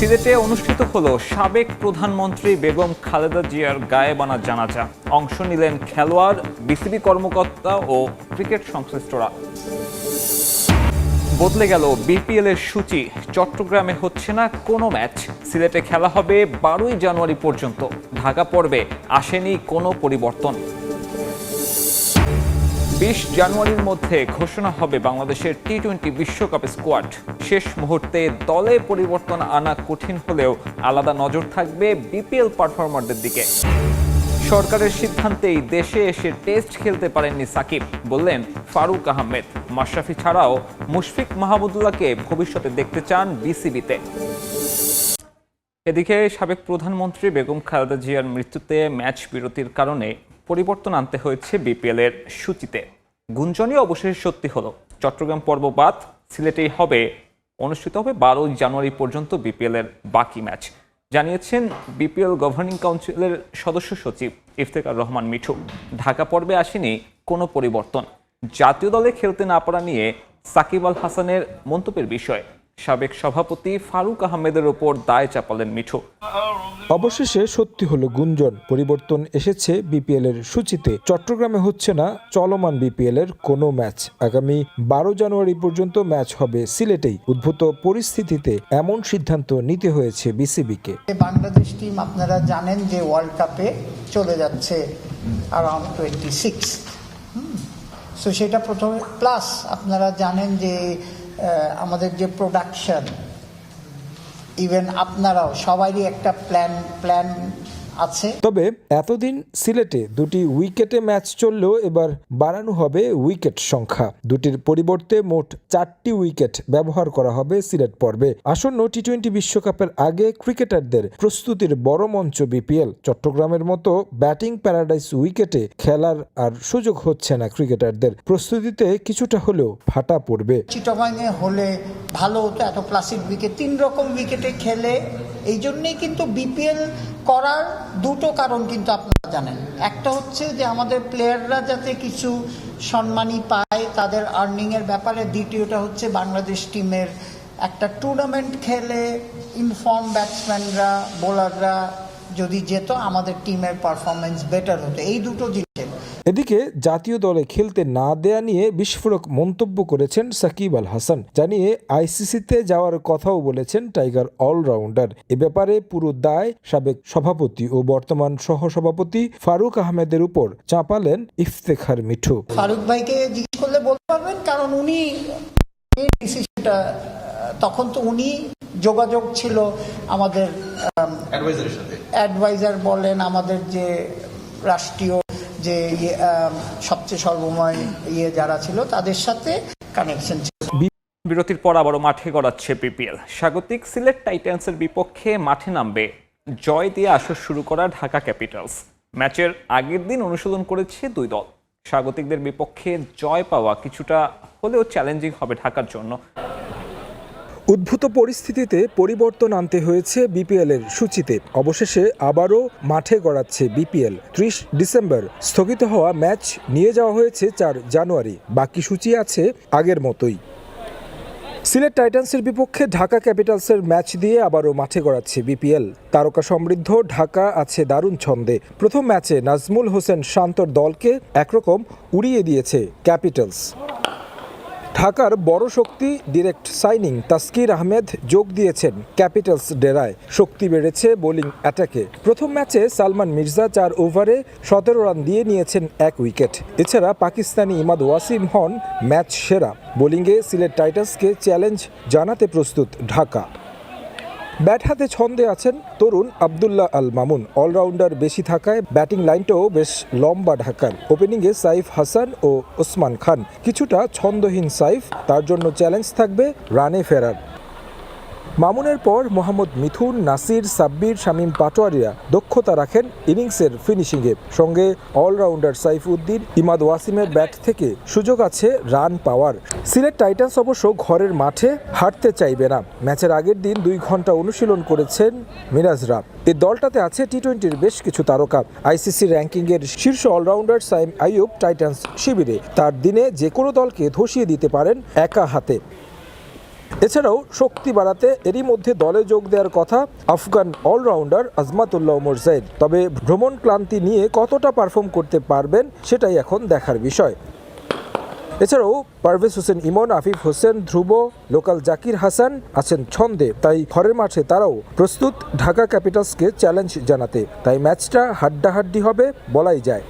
সিলেটে অনুষ্ঠিত হলো সাবেক প্রধানমন্ত্রী বেগম খালেদা জিয়ার গায়েবানা জানাজা। অংশ নিলেন খেলোয়াড়, বিসিবি কর্মকর্তা ও ক্রিকেট সংশ্লিষ্টরা। বদলে গেল বিপিএল এর সূচি। চট্টগ্রামে হচ্ছে না কোনো ম্যাচ। সিলেটে খেলা হবে বারোই জানুয়ারি পর্যন্ত। ঢাকা পর্বে আসেনি কোনো পরিবর্তন। বিশ জানুয়ারির মধ্যে ঘোষণা হবে বাংলাদেশের টি টোয়েন্টি বিশ্বকাপ স্কোয়াড শেষ মুহূর্তে দলে পরিবর্তন আনা কঠিন হলেও আলাদা নজর থাকবে বিপিএল পারফর্মারদের দিকে। সরকারের সিদ্ধান্তেই দেশে এসে টেস্ট খেলতে পারেননি সাকিব, বললেন ফারুক আহমেদ। মাশরাফি ছাড়াও মুশফিক মাহমুদুল্লাহকে ভবিষ্যতে দেখতে চান বিসিবিতে এদিকে সাবেক প্রধানমন্ত্রী বেগম খালেদা জিয়ার মৃত্যুতে ম্যাচ বিরতির কারণে পরিবর্তন আনতে হয়েছে বিপিএল এর সূচিতে। গুঞ্জনই অবশেষে সত্যি হলো। চট্টগ্রাম পর্ব বাদ, সিলেটেই হবে, অনুষ্ঠিত হবে বারোই জানুয়ারি পর্যন্ত বিপিএল এর বাকি ম্যাচ। জানিয়েছেন বিপিএল গভর্নিং কাউন্সিলের সদস্য সচিব ইফতেকার রহমান মিঠু। ঢাকা পর্বে আসেনি কোনো পরিবর্তন। জাতীয় দলে খেলতে না পারা নিয়ে সাকিব আল হাসানের মন্তব্যের বিষয়। সাবেক সভাপতি ফারুক আহমেদের ওপর দায় চাপালেন মিঠু। অবশেষে সত্যি হলো গুঞ্জন পরিবর্তন এসেছে বিপিএল এর সূচিতে। চট্টগ্রামে হচ্ছে না চলমান বিপিএল এর কোনো ম্যাচ। আগামী বারো জানুয়ারি পর্যন্ত ম্যাচ হবে সিলেটেই। উদ্ভূত পরিস্থিতিতে এমন সিদ্ধান্ত নিতে হয়েছে বিসিবিকে। বাংলাদেশ টিম আপনারা জানেন যে ওয়ার্ল্ড কাপে চলে যাচ্ছে অ্যারাউন্ড টোয়েন্টি সিক্স সো সেটা প্রথমে প্লাস আপনারা জানেন যে আমাদের যে প্রোডাকশন ইভেন আপনারাও সবারই একটা প্ল্যান প্ল্যান আছে। তবে এতদিন সিলেটে দুটি উইকেটে ম্যাচ চললেও এবার বাড়ানো হবে উইকেট সংখ্যা। দুটির পরিবর্তে মোট চারটি উইকেট ব্যবহার করা হবে সিলেট পর্বে। আসন্ন টি টোয়েন্টি বিশ্বকাপের আগে ক্রিকেটারদের প্রস্তুতির বড় মঞ্চ বিপিএল। চট্টগ্রামের মতো ব্যাটিং প্যারাডাইস উইকেটে খেলার আর সুযোগ হচ্ছে না ক্রিকেটারদের। প্রস্তুতিতে কিছুটা হলেও ফাটা পড়বে। চিটগাংয়ে হলে ভালো হতো এত ক্লাসিক উইকেট তিন রকম উইকেটে খেলে এই জন্যেই কিন্তু বিপিএল করার দুটো কারণ কিন্তু আপনারা জানেন। একটা হচ্ছে যে আমাদের প্লেয়াররা যাতে কিছু সম্মানী পায় তাদের আর্নিংয়ের ব্যাপারে। দ্বিতীয়টা হচ্ছে বাংলাদেশ টিমের একটা টুর্নামেন্ট খেলে ইনফর্ম ব্যাটসম্যানরা বোলাররা যদি যেত, আমাদের টিমের পারফরমেন্স বেটার হতো। এই দুটো জিনিসের এদিকে জাতীয় দলে খেলতে না দেয়া নিয়ে বিস্ফোরক মন্তব্য করেছেন সাকিব আল হাসান জানিয়ে আইসিসিতে যাওয়ার কথাও বলেছেন টাইগার অলরাউন্ডার। এ ব্যাপারে পুরো দায় সাবেক সভাপতি ও বর্তমান সহসভাপতি ফারুক আহমেদের উপর চাপালেন ইফতেখার মিঠু। ফারুক ভাইকে জিজ্ঞেস করলে বলতে পারবেন কারণ উনি ডিসিশনটা তখন তো উনি যোগাযোগ ছিল আমাদের অ্যাডভাইজার বলেন আমাদের যে রাষ্ট্রীয় যে ইয়ে, সবচেয়ে সর্বময় ইয়ে যারা ছিল তাদের সাথে কানেকশন ছিল। বিরতির পর আবারও মাঠে গড়াচ্ছে বিপিএল। স্বাগতিক সিলেট টাইটান্সের বিপক্ষে মাঠে নামবে জয় দিয়ে আসর শুরু করা ঢাকা ক্যাপিটালস। ম্যাচের আগের দিন অনুশীলন করেছে দুই দল। স্বাগতিকদের বিপক্ষে জয় পাওয়া কিছুটা হলেও চ্যালেঞ্জিং হবে ঢাকার জন্য। উদ্ভূত পরিস্থিতিতে পরিবর্তন আনতে হয়েছে বিপিএল এর সূচিতে। অবশেষে আবারও মাঠে গড়াচ্ছে বিপিএল। ত্রিশ ডিসেম্বর, স্থগিত হওয়া ম্যাচ নিয়ে যাওয়া হয়েছে চার জানুয়ারি। বাকি সূচি আছে আগের মতোই। সিলেট টাইটান্সের বিপক্ষে ঢাকা ক্যাপিটালসের ম্যাচ দিয়ে আবারও মাঠে গড়াচ্ছে বিপিএল। তারকা সমৃদ্ধ, ঢাকা আছে দারুণ ছন্দে। প্রথম ম্যাচে নাজমুল হোসেন শান্তর দলকে একরকম উড়িয়ে দিয়েছে ক্যাপিটালস। ঢাকার বড় শক্তি ডিরেক্ট সাইনিং তাস্কির আহমেদ যোগ দিয়েছেন ক্যাপিটালস ডেরায়। শক্তি বেড়েছে বোলিং অ্যাটাকে। প্রথম ম্যাচে সালমান মির্জা চার ওভারে সতেরো রান দিয়ে নিয়েছেন এক উইকেট। এছাড়া পাকিস্তানি ইমাদ ওয়াসিম হন ম্যাচ সেরা। বোলিংয়ে সিলেট টাইটাসকে চ্যালেঞ্জ জানাতে প্রস্তুত ঢাকা। ব্যাট হাতে ছন্দে আছেন তরুণ আবদুল্লাহ আল মামুন। অলরাউন্ডার বেশি থাকায় ব্যাটিং লাইনটাও বেশ লম্বা ঢাকার। ওপেনিংয়ে সাইফ হাসান ও ওসমান খান। কিছুটা ছন্দহীন সাইফ, তার জন্য চ্যালেঞ্জ থাকবে রানে ফেরার। মামুনের পর মোহাম্মদ মিথুন, নাসির, সাব্বির, শামীম পাটোয়ারিরা দক্ষতা রাখেন ইনিংসের ফিনিশিংয়ে। সঙ্গে অলরাউন্ডার সাইফউদ্দিন ইমাদ ওয়াসিমের ব্যাট থেকে সুযোগ আছে রান পাওয়ার। সিলেট টাইটান্স অবশ্য ঘরের মাঠে হারতে চাইবে না। ম্যাচের আগের দিন দুই ঘণ্টা অনুশীলন করেছেন মিরাজরা। এই দলটাতে আছে টি টোয়েন্টির বেশ কিছু তারকা। আইসিসি র্যাঙ্কিংয়ের শীর্ষ অলরাউন্ডার সাইম আইয়ুব টাইটান্স শিবিরে। তার দিনে যে কোনো দলকে ধসিয়ে দিতে পারেন একা হাতে। এছাড়াও শক্তি বাড়াতে এরই মধ্যে দলে যোগ দেওয়ার কথা আফগান অলরাউন্ডার আজমাতুল্লাহ ওমর জাইদ তবে ভ্রমণ ক্লান্তি নিয়ে কতটা পারফর্ম করতে পারবেন সেটাই এখন দেখার বিষয়। এছাড়াও পারভেজ হোসেন ইমন, আফিফ হোসেন, ধ্রুব, লোকাল জাকির হাসান আছেন ছন্দে। তাই ঘরের মাঠে তারাও প্রস্তুত ঢাকা ক্যাপিটালসকে চ্যালেঞ্জ জানাতে। তাই ম্যাচটা হাড্ডাহাড্ডি হবে, বলাই যায়।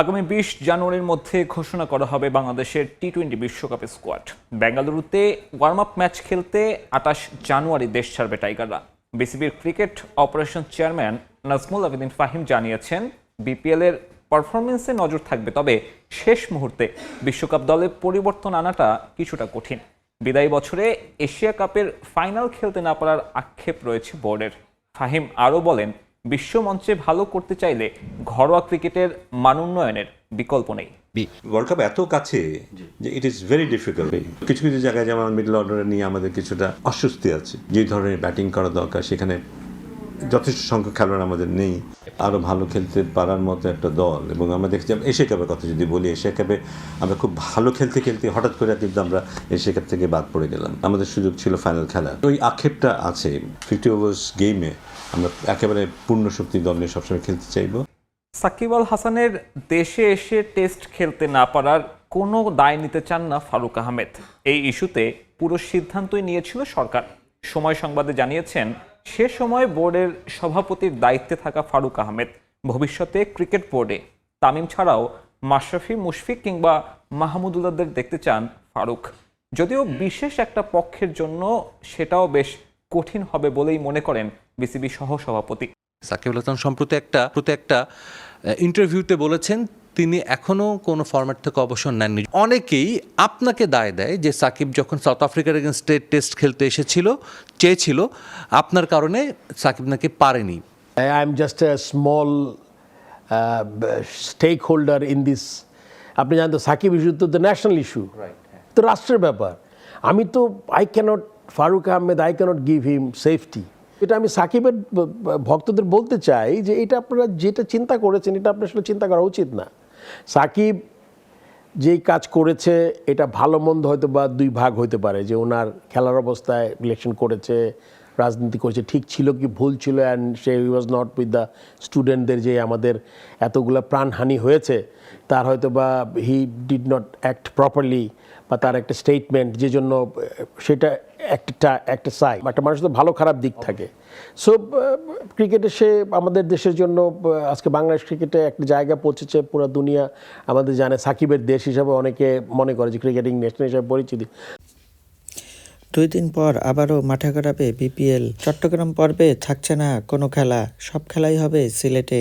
আগামী বিশ জানুয়ারির মধ্যে ঘোষণা করা হবে বাংলাদেশের টি টোয়েন্টি বিশ্বকাপের স্কোয়াড বেঙ্গালুরুতে ওয়ার্ম আপ ম্যাচ খেলতে আঠাশ জানুয়ারি দেশ ছাড়বে টাইগাররা। বিসিবির cricket operation chairman Nazmul Abedin Fahim জানিয়েছেন বিপিএল এর পারফরমেন্সে নজর থাকবে, তবে শেষ মুহূর্তে বিশ্বকাপ দলে পরিবর্তন আনাটা কিছুটা কঠিন। বিদায়ী বছরে এশিয়া কাপের ফাইনাল খেলতে না পারার আক্ষেপ রয়েছে বোর্ডের। ফাহিম আরও বলেন বিশ্ব মঞ্চে ভালো করতে চাইলে ঘরোয়া ক্রিকেটের মান উন্নয়নের বিকল্প নেই। ওয়ার্ল্ড কাপ এত কাছে যে ইট ইজ ভেরি ডিফিকাল্ট কিছু কিছু জায়গায় যেমন মিডল অর্ডারে নিয়ে আমাদের কিছুটা অস্বস্তি আছে। যে ধরনের ব্যাটিং করা দরকার সেখানে যথেষ্ট সংখ্যক খেলোয়াড় আমাদের নেই। আরও ভালো খেলতে পারার মতো একটা দল। এবং আমরা দেখছি এশিয়া কাপের কথা যদি বলি এশিয়া কাপে আমরা খুব ভালো খেলতে খেলতে হঠাৎ করে কিন্তু আমরা এশিয়া কাপ থেকে বাদ পড়ে গেলাম। আমাদের সুযোগ ছিল ফাইনাল খেলার। ওই আক্ষেপটা আছে। ফিফটি ওভার্স গেমে আমরা একেবারে পূর্ণ শক্তি দল নিয়ে সবসময় খেলতে চাইব। সাকিব আল হাসানের দেশে এসে টেস্ট খেলতে না পারার কোনো দায় নিতে চান না ফারুক আহমেদ। এই ইস্যুতে পুরো সিদ্ধান্তই নিয়েছিল সরকার। সময় সংবাদে জানিয়েছেন, সে সময় বোর্ডের সভাপতির দায়িত্বে থাকা ফারুক আহমেদ। ভবিষ্যতে ক্রিকেট বোর্ডে তামিম ছাড়াও মাশরাফি, মুশফিক কিংবা মাহমুদুল্লাহদের দেখতে চান ফারুক। যদিও বিশেষ একটা পক্ষের জন্য সেটাও বেশ কঠিন হবে বলেই মনে করেন বিসিবি সহ সভাপতি। সাকিব আল হাসান সম্প্রতি একটা প্রতি একটা ইন্টারভিউতে বলেছেন তিনি এখনও কোনো ফরম্যাট থেকে অবসর নেননি। অনেকেই আপনাকে দায় দেয় যে সাকিব যখন সাউথ আফ্রিকার এগেনস্টে টেস্ট খেলতে এসেছিল চেয়েছিল আপনার কারণে সাকিব নাকি পারেনি। I am just small uh, b- stakeholder in this. আপনি জানেন তো সাকিব ইস্যু তো দ্য ন্যাশনাল ইস্যু তো রাষ্ট্রের ব্যাপার। আমি তো I can't Faruk Ahmed I can't give him safety এটা আমি সাকিবের ভক্তদের বলতে চাই যে এটা আপনারা যেটা চিন্তা করেছেন, এটা আপনার আসলে চিন্তা করা উচিত না। সাকিব যেই কাজ করেছে, এটা ভালো মন্দ হয়তো বা দুই ভাগ হইতে পারে, যে ওনার খেলার অবস্থায় ইলেকশন করেছে রাজনীতি করেছে। ঠিক ছিল কি ভুল ছিল and say was not with the স্টুডেন্টদের যে আমাদের এতগুলো প্রাণহানি হয়েছে, তার হয়তো বা he did not act properly বা তার একটা স্টেটমেন্ট যে জন্য সেটা একটা একটা সাই একটা মানুষ তো ভালো খারাপ দিক থাকে। সো ক্রিকেটে সে আমাদের দেশের জন্য আজকে বাংলাদেশ ক্রিকেটে একটা জায়গা পৌঁছেছে, পুরো দুনিয়া আমাদের জানে। সাকিবের দেশ হিসাবে অনেকে মনে করে যে ক্রিকেটিং নেশন হিসাবে পরিচিতি। দুই দিন পর আবারও মাঠে গড়াবে বিপিএল। চট্টগ্রাম পর্বে থাকছে না কোনো খেলা, সব খেলাই হবে সিলেটে।